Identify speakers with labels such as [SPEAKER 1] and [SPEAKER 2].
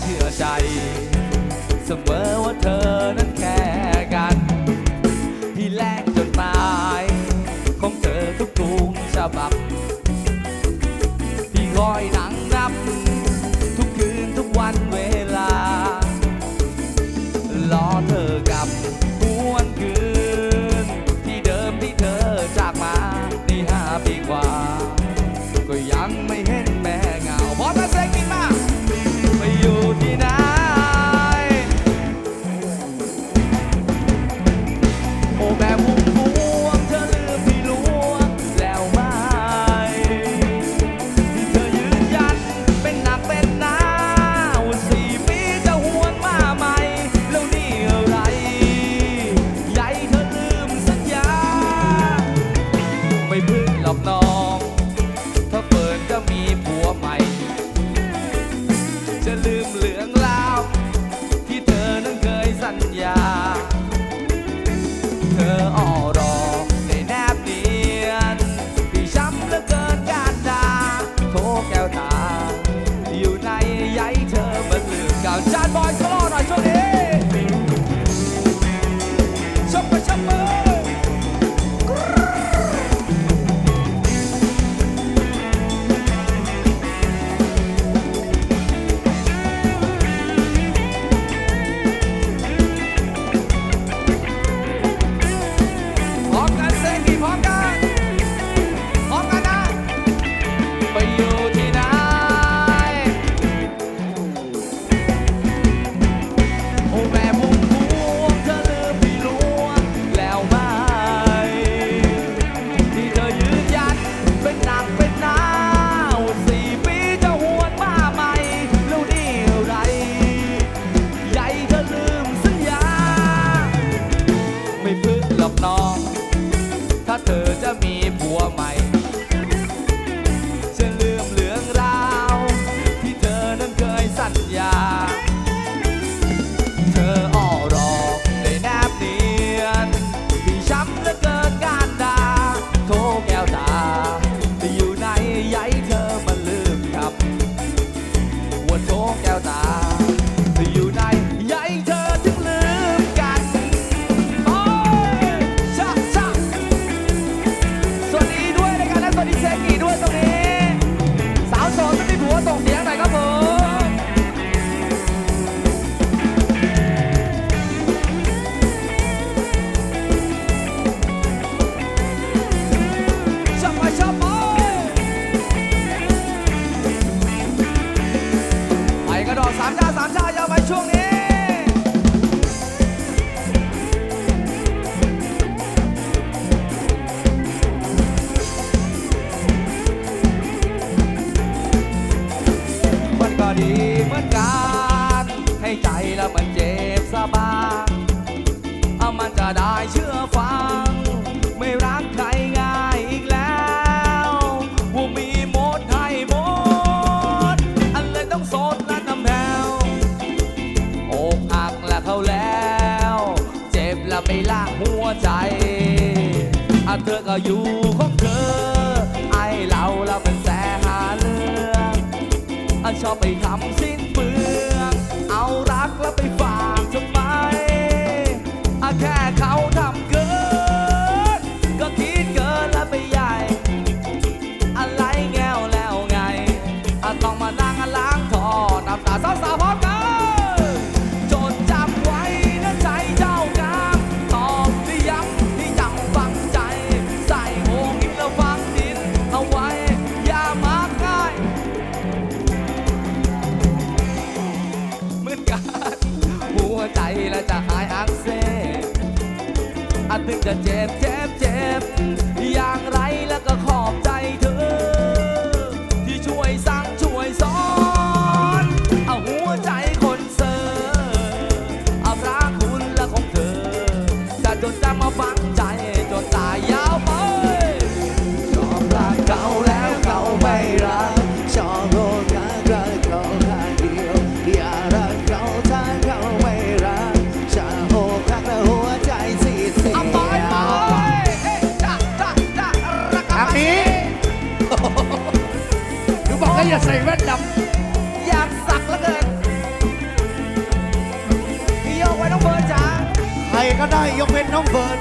[SPEAKER 1] เชื่อใจ เสมอว่าเธอนั้นแค่กันที่แลกจนตาย ของเธอทุกกรุงฉบับที่คอยนันเจ็บสบายเอามันจะได้เชื่อฟัง ไม่รักใครง่ายอีกแล้วผู้มีมดให้มด อันเลยต้องโสดและน้ำแนวอกหักและเขาแล้ว เจ็บและไม่ลากหัวใจอันเธอก็อยู่ของเธอ ไอเราเราเป็นแสหาเรื่องอันชอบไปทำสิ้น ถึงจะเจ็บเจ็บเจ็บอย่างไรแล้วก็ขอบใจเธอ ก็ได้
[SPEAKER 2] ยกเป็นน้องเบิ
[SPEAKER 1] ร์ด